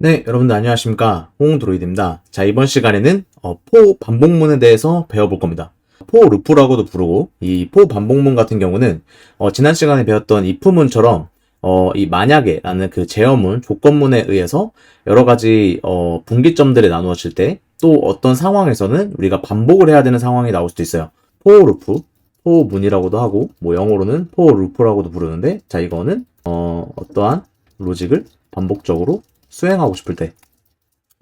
네, 여러분들 안녕하십니까. 홍드로이드입니다. 자, 이번 시간에는 어, 포 반복문에 대해서 배워볼 겁니다. 포 루프라고도 부르고, 이 포 반복문 같은 경우는 어, 지난 시간에 배웠던 if문처럼 어, 이 만약에 라는 그 제어문, 조건문에 의해서 여러 가지 어, 분기점들이 나누어질 때 또 어떤 상황에서는 우리가 반복을 해야 되는 상황이 나올 수도 있어요. 포 루프, 포 문이라고도 하고, 뭐 영어로는 포 루프라고도 부르는데, 자, 이거는 어, 어떠한 로직을 반복적으로 수행하고 싶을 때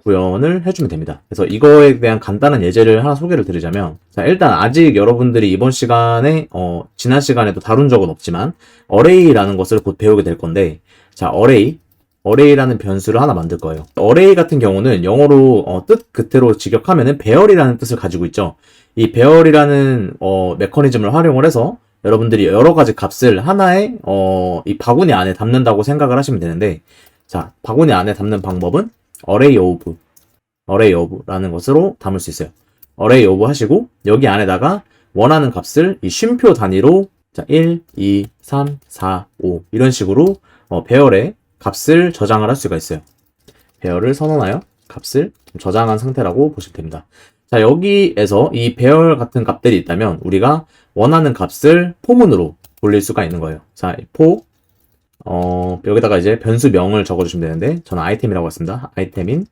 구현을 해주면 됩니다. 그래서 이거에 대한 간단한 예제를 하나 소개를 드리자면, 자, 일단 아직 여러분들이 이번 시간에, 어, 지난 시간에도 다룬 적은 없지만, 어레이라는 것을 곧 배우게 될 건데, 자, 어레이, 어레이라는 변수를 하나 만들 거예요. 어레이 같은 경우는 영어로 어, 뜻 그대로 직역하면은 배열이라는 뜻을 가지고 있죠. 이 배열이라는 어, 메커니즘을 활용을 해서 여러분들이 여러 가지 값을 하나의 어, 이 바구니 안에 담는다고 생각을 하시면 되는데, 자, 바구니 안에 담는 방법은 array of, array of라는 것으로 담을 수 있어요. array of 하시고 여기 안에다가 원하는 값을 이 쉼표 단위로 자, 1, 2, 3, 4, 5 이런 식으로 어, 배열에 값을 저장을 할 수가 있어요. 배열을 선언하여 값을 저장한 상태라고 보시면 됩니다. 자, 여기에서 이 배열 같은 값들이 있다면 우리가 원하는 값을 포문으로 돌릴 수가 있는 거예요. 자, 포 어, 여기다가 이제 변수명을 적어주시면 되는데, 저는 아이템이라고 했습니다. 아이템인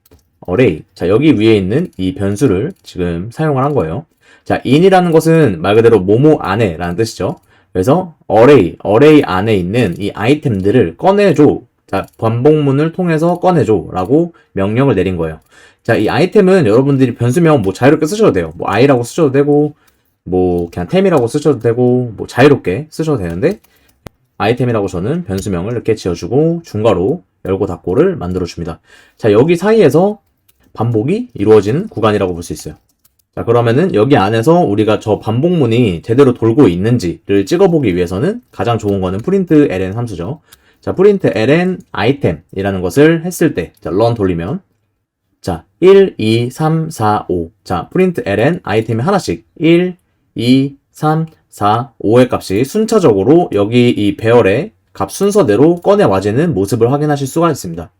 array. 자, 여기 위에 있는 이 변수를 지금 사용을 한 거예요. 자, in이라는 것은 말 그대로 뭐뭐 안에 라는 뜻이죠. 그래서 array, array 안에 있는 이 아이템들을 꺼내줘. 자, 반복문을 통해서 꺼내줘. 라고 명령을 내린 거예요. 자, 이 아이템은 여러분들이 변수명 뭐 자유롭게 쓰셔도 돼요. 뭐 i라고 쓰셔도 되고, 뭐 그냥 템이라고 쓰셔도 되고, 뭐 자유롭게 쓰셔도 되는데, 아이템이라고 저는 변수명을 이렇게 지어주고 중괄호 열고 닫고를 만들어줍니다. 자, 여기 사이에서 반복이 이루어지는 구간이라고 볼 수 있어요. 자, 그러면은 여기 안에서 우리가 저 반복문이 제대로 돌고 있는지를 찍어보기 위해서는 가장 좋은 거는 print ln 함수죠. 자, print ln item이라는 것을 했을 때, 자, run 돌리면, 자, 1, 2, 3, 4, 5. 자, print ln 아이템이 하나씩 1, 2, 3, 4, 5의 값이 순차적으로 여기 이 배열의 값 순서대로 꺼내 와지는 모습을 확인하실 수가 있습니다.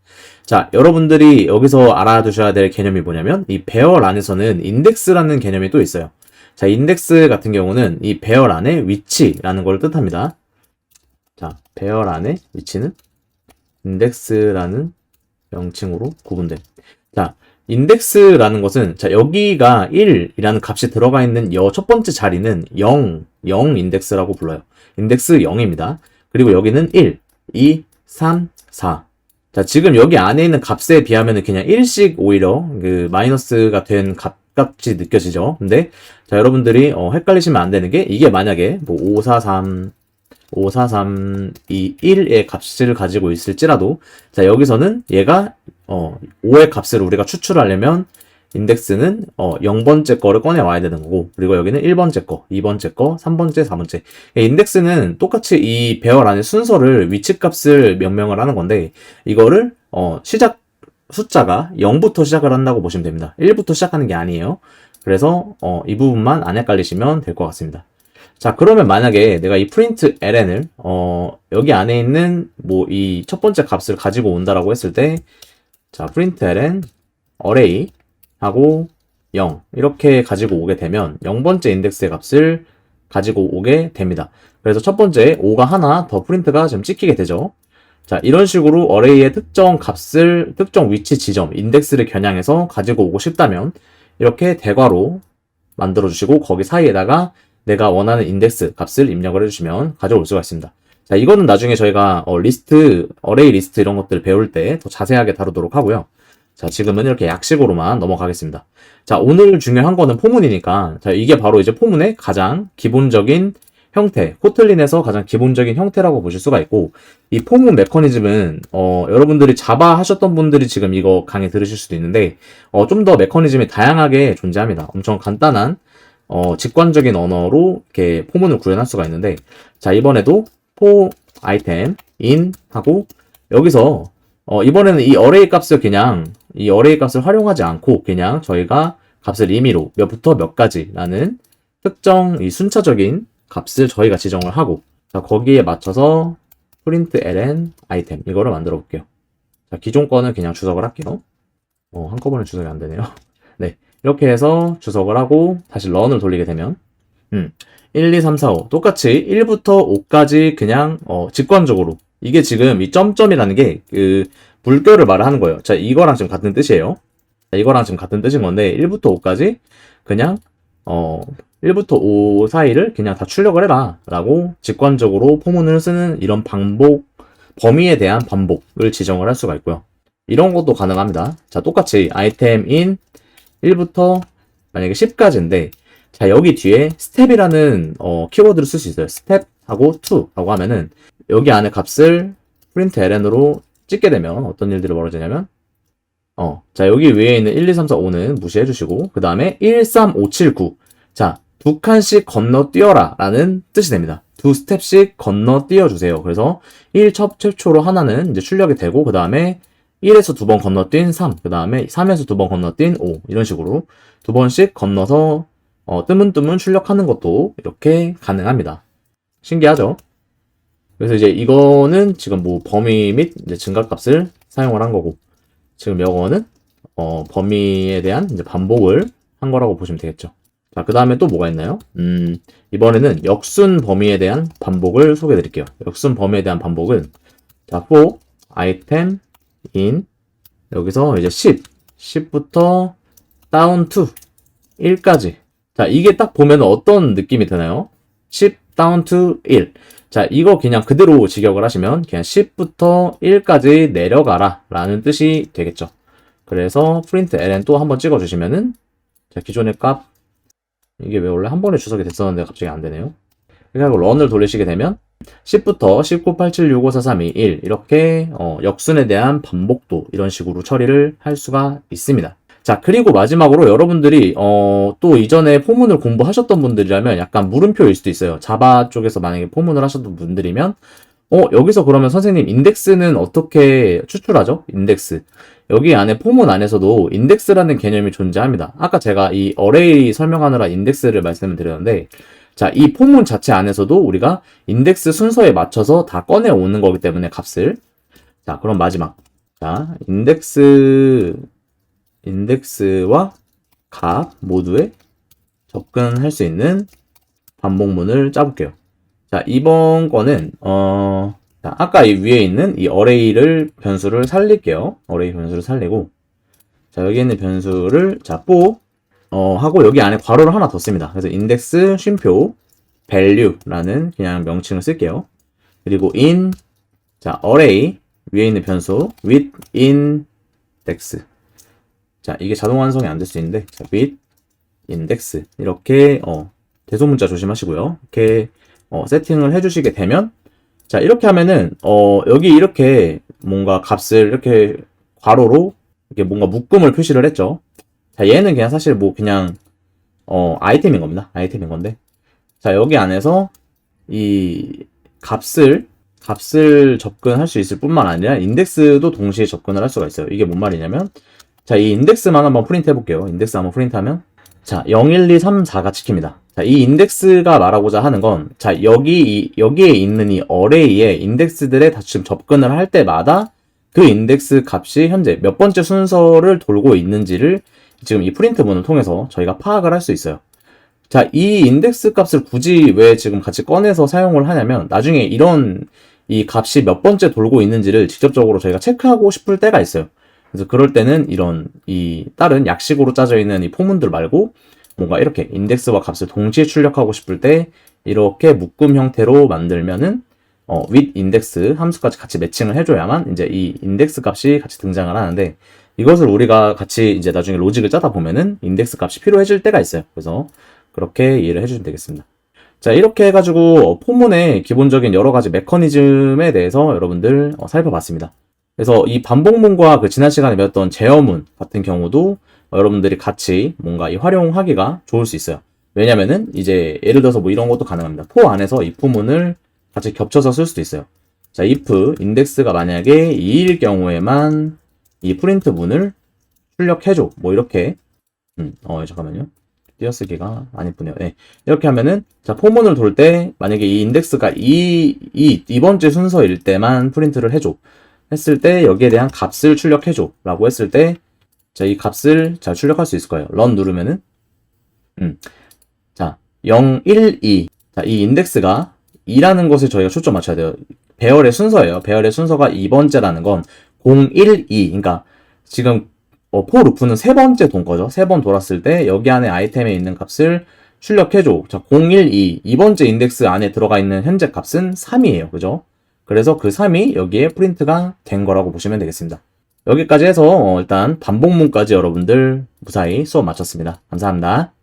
자, 여러분들이 여기서 알아두셔야 될 개념이 뭐냐면 이 배열 안에서는 인덱스라는 개념이 또 있어요. 자, 인덱스 같은 경우는 이 배열 안의 위치라는 걸 뜻합니다. 자, 배열 안의 위치는 인덱스라는 명칭으로 구분됨. 자, 인덱스라는 것은 자 여기가 1이라는 값이 들어가 있는 여 첫 번째 자리는 0, 0 인덱스라고 불러요. 인덱스 0입니다. 그리고 여기는 1, 2, 3, 4. 자 지금 여기 안에 있는 값에 비하면 그냥 1씩 오히려 그 마이너스가 된 값, 값이 느껴지죠. 근데 자 여러분들이 어, 헷갈리시면 안 되는 게 이게 만약에 뭐 5, 4, 3 5, 4, 3, 2, 1의 값을 가지고 있을지라도 자 여기서는 얘가 어 5의 값을 우리가 추출하려면 인덱스는 어 0번째 거를 꺼내 와야 되는 거고 그리고 여기는 1번째 거, 2번째 거, 3번째, 4번째 인덱스는 똑같이 이 배열 안에 순서를 위치 값을 명명을 하는 건데 이거를 어 시작 숫자가 0부터 시작을 한다고 보시면 됩니다. 1부터 시작하는 게 아니에요. 그래서 어, 이 부분만 안 헷갈리시면 될 것 같습니다. 자, 그러면 만약에 내가 이 print ln을 어, 여기 안에 있는 뭐 이 첫 번째 값을 가지고 온다라고 했을 때 자, print ln array 하고 0 이렇게 가지고 오게 되면 0번째 인덱스의 값을 가지고 오게 됩니다. 그래서 첫 번째 5가 하나 더 프린트가 좀 찍히게 되죠. 자, 이런 식으로 어레이의 특정 값을 특정 위치 지점, 인덱스를 겨냥해서 가지고 오고 싶다면 이렇게 대괄호 만들어 주시고 거기 사이에다가 내가 원하는 인덱스 값을 입력을 해 주시면 가져올 수가 있습니다. 자, 이거는 나중에 저희가 어, 리스트, 어레이 리스트 이런 것들 배울 때 더 자세하게 다루도록 하고요. 자, 지금은 이렇게 약식으로만 넘어가겠습니다. 자, 오늘 중요한 거는 포문이니까, 자, 이게 바로 이제 포문의 가장 기본적인 형태, 코틀린에서 가장 기본적인 형태라고 보실 수가 있고, 이 포문 메커니즘은, 어, 여러분들이 자바 하셨던 분들이 지금 이거 강의 들으실 수도 있는데, 어, 좀 더 메커니즘이 다양하게 존재합니다. 엄청 간단한, 어, 직관적인 언어로 이렇게 포문을 구현할 수가 있는데, 자, 이번에도 포 아이템 인 하고, 여기서, 어, 이번에는 이 어레이 값을 그냥, 이 어레이 값을 활용하지 않고, 그냥 저희가 값을 임의로 몇부터 몇 가지라는 특정 이 순차적인 값을 저희가 지정을 하고, 자, 거기에 맞춰서 print ln 아이템, 이거를 만들어 볼게요. 자, 기존 거는 그냥 주석을 할게요. 어, 한꺼번에 주석이 안 되네요. 네. 이렇게 해서 주석을 하고 다시 런을 돌리게 되면 음, 1, 2, 3, 4, 5 똑같이 1부터 5까지 그냥 어, 직관적으로 이게 지금 이 점점이라는 게 그 물결을 말하는 거예요. 자, 이거랑 지금 같은 뜻이에요. 자, 이거랑 지금 같은 뜻인 건데 1부터 5까지 그냥 어 1부터 5 사이를 그냥 다 출력을 해라 라고 직관적으로 포문을 쓰는 이런 반복 범위에 대한 반복을 지정을 할 수가 있고요. 이런 것도 가능합니다. 자, 똑같이 아이템 인 1부터 만약에 10까지인데 자, 여기 뒤에 스텝이라는 어, 키워드를 쓸 수 있어요. 스텝하고 to 하고 하면은 여기 안에 값을 프린트 ln으로 찍게 되면 어떤 일들이 벌어지냐면 어, 자, 여기 위에 있는 1, 2, 3, 4, 5는 무시해 주시고 그 다음에 1, 3, 5, 7, 9 자, 두 칸씩 건너뛰어라 라는 뜻이 됩니다. 두 스텝씩 건너뛰어 주세요. 그래서 1 첫 최초로 하나는 이제 출력이 되고 그 다음에 1에서 두 번 건너뛴 3, 그 다음에 3에서 두 번 건너뛴 5 이런 식으로 두 번씩 건너서 어, 뜨문뜨문 출력하는 것도 이렇게 가능합니다. 신기하죠? 그래서 이제 이거는 지금 뭐 범위 및 이제 증가값을 사용을 한 거고 지금 이거는 어, 범위에 대한 이제 반복을 한 거라고 보시면 되겠죠. 자, 그 다음에 또 뭐가 있나요? 음, 이번에는 역순 범위에 대한 반복을 소개해 드릴게요. 역순 범위에 대한 반복은 자, for item in 여기서 이제 10, 10부터 down to 1까지. 자, 이게 딱 보면 어떤 느낌이 드나요? 10 down to 1. 자, 이거 그냥 그대로 직역을 하시면 그냥 10부터 1까지 내려가라 라는 뜻이 되겠죠. 그래서 print ln 또 한번 찍어 주시면은 자, 기존의 값 이게 왜 원래 한 번에 주석이 됐었는데 갑자기 안 되네요. 그리고 런을 돌리시게 되면 10부터 19, 87, 65, 4, 3, 2, 1 이렇게 어, 역순에 대한 반복도 이런 식으로 처리를 할 수가 있습니다. 자 그리고 마지막으로 여러분들이 어, 또 이전에 포문을 공부하셨던 분들이라면 약간 물음표일 수도 있어요. 자바 쪽에서 만약에 포문을 하셨던 분들이면 어 여기서 그러면 선생님 인덱스는 어떻게 추출하죠? 인덱스 여기 안에 포문 안에서도 인덱스라는 개념이 존재합니다. 아까 제가 이 어레이 설명하느라 인덱스를 말씀을 드렸는데 자, 이 포문 자체 안에서도 우리가 인덱스 순서에 맞춰서 다 꺼내 오는 거기 때문에 값을. 자, 그럼 마지막. 자, 인덱스, 인덱스와 값 모두에 접근할 수 있는 반복문을 짜볼게요. 자, 이번 거는, 어, 자, 아까 이 위에 있는 이 어레이를 변수를 살릴게요. 어레이 변수를 살리고. 자, 여기 있는 변수를, 자, 뽀, 어, 하고 여기 안에 괄호를 하나 더 씁니다. 그래서 인덱스 쉼표 value라는 그냥 명칭을 쓸게요. 그리고 in 자 array 위에 있는 변수 with index 자 이게 자동 완성이 안 될 수 있는데 자, with index 이렇게 어, 대소문자 조심하시고요. 이렇게 어, 세팅을 해주시게 되면 자 이렇게 하면은 어, 여기 이렇게 뭔가 값을 이렇게 괄호로 이렇게 뭔가 묶음을 표시를 했죠. 자, 얘는 그냥 사실 뭐 그냥 어, 아이템인 겁니다. 아이템인 건데. 자, 여기 안에서 이 값을 값을 접근할 수 있을 뿐만 아니라 인덱스도 동시에 접근을 할 수가 있어요. 이게 뭔 말이냐면 자, 이 인덱스만 한번 프린트 해 볼게요. 인덱스 한번 프린트하면 자, 0, 1, 2, 3, 4가 찍힙니다. 자, 이 인덱스가 말하고자 하는 건, 자, 여기, 이, 여기에 있는 이 어레이의 인덱스들에 다 지금 접근을 할 때마다 그 인덱스 값이 현재 몇 번째 순서를 돌고 있는지를 지금 이 프린트문을 통해서 저희가 파악을 할 수 있어요. 자, 이 인덱스 값을 굳이 왜 지금 같이 꺼내서 사용을 하냐면 나중에 이런 이 값이 몇 번째 돌고 있는지를 직접적으로 저희가 체크하고 싶을 때가 있어요. 그래서 그럴 때는 이런 이 다른 약식으로 짜져 있는 이 포문들 말고 뭔가 이렇게 인덱스와 값을 동시에 출력하고 싶을 때 이렇게 묶음 형태로 만들면은 어, with index 함수까지 같이 매칭을 해줘야만 이제 이 인덱스 값이 같이 등장을 하는데 이것을 우리가 같이 이제 나중에 로직을 짜다 보면은 인덱스 값이 필요해질 때가 있어요. 그래서 그렇게 이해를 해주시면 되겠습니다. 자, 이렇게 해가지고 어, 포문의 기본적인 여러 가지 메커니즘에 대해서 여러분들 어, 살펴봤습니다. 그래서 이 반복문과 그 지난 시간에 배웠던 제어문 같은 경우도 어, 여러분들이 같이 뭔가 이 활용하기가 좋을 수 있어요. 왜냐면은 이제 예를 들어서 뭐 이런 것도 가능합니다. 포 안에서 이 포문을 같이 겹쳐서 쓸 수도 있어요. 자, if 인덱스가 만약에 2일 경우에만 이 프린트 문을 출력해줘. 뭐 이렇게 음, 어 잠깐만요. 띄어쓰기가 안 이쁘네요. 네. 이렇게 하면은 자 포문을 돌 때 만약에 이 인덱스가 이, 이, 이 번째 순서일 때만 프린트를 해줘. 했을 때 여기에 대한 값을 출력해줘 라고 했을 때 자, 이 값을 잘 출력할 수 있을 거예요. run 누르면은 음. 자, 0, 1, 2. 자, 이 인덱스가 2라는 것을 저희가 초점 맞춰야 돼요. 배열의 순서예요. 배열의 순서가 2번째라는 건 0, 1, 2. 그러니까 지금 어, 포 루프는 세 번째 돈 거죠. 세 번 돌았을 때 여기 안에 아이템에 있는 값을 출력해줘. 자, 0, 1, 2. 이번째 인덱스 안에 들어가 있는 현재 값은 3이에요. 그죠? 그래서 그 3이 여기에 프린트가 된 거라고 보시면 되겠습니다. 여기까지 해서 어, 일단 반복문까지 여러분들 무사히 수업 마쳤습니다. 감사합니다.